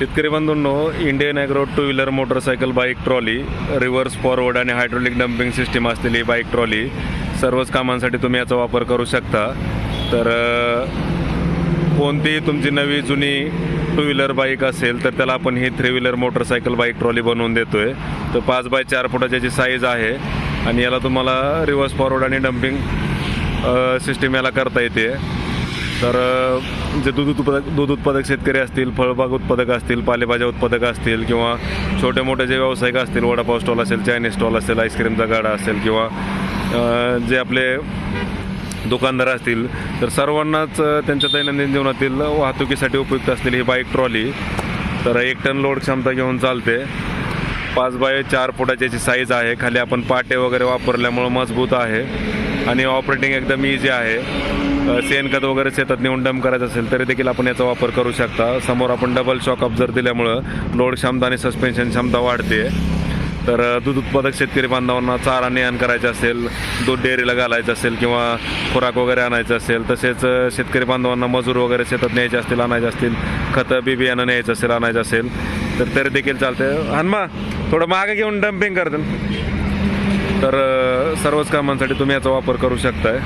शेतकरी बंधूंनो Indian agro two wheeler motorcycle bike trolley reverse forward आणि hydraulic dumping system असलेली bike trolley सर्वच कामांसाठी तुम्ही याचा वापर करू शकता. तर कोणतीही तुमची नवी जुनी टू व्हीलर बाईक असेल तर त्याला आपण ही three wheeler motorcycle bike trolley बनवून देतो आहे तर पाच बाय चार फुटाची याची साईज आहे आणि याला तुम्हाला रिव्हर्स फॉरवर्ड आणि डम्पिंग सिस्टीम याला करता येते. तर जे दूध उत्पादक दूध उत्पादक शेतकरी असतील फळबाग उत्पादक असतील पालेभाज्या उत्पादक असतील किंवा छोटे मोठे जे व्यावसायिक असतील वडापाव स्टॉल असेल चायनीज स्टॉल असेल आईस्क्रीमचा गाडा असेल किंवा जे आपले दुकानदार असतील तर सर्वांनाच त्यांच्या दैनंदिन जीवनातील वाहतुकीसाठी उपयुक्त असलेली ही बाईक ट्रॉली. तर एक टन लोड क्षमता घेऊन चालते. पाच बाय चार फुटाची याची साईज आहे. खाली आपण पाटे वगैरे वापरल्यामुळं मजबूत आहे. आणि ऑपरेटिंग एकदम इझी आहे. शेणखत वगैरे शेतात नेऊन डम करायचं असेल तरी देखील आपण याचा वापर करू शकता. समोर आपण डबल शॉक जर दिल्यामुळं लोड क्षमता आणि सस्पेन्शन क्षमता वाढते. तर दूध उत्पादक शेतकरी बांधवांना चारा नेहण करायचं असेल दूध डेअरीला घालायचं असेल किंवा खुराक वगैरे आणायचं असेल तसेच शेतकरी बांधवांना मजूर वगैरे शेतात न्यायचे असतील आणायचे असतील खतं बी बियाणं न्यायचं असेल आणायचं असेल तर तरी देखील चालते हनमा थोडं मागं घेऊन डम्पिंग करतील तर सर्वच कामांसाठी तुम्ही याचा वापर करू शकताय.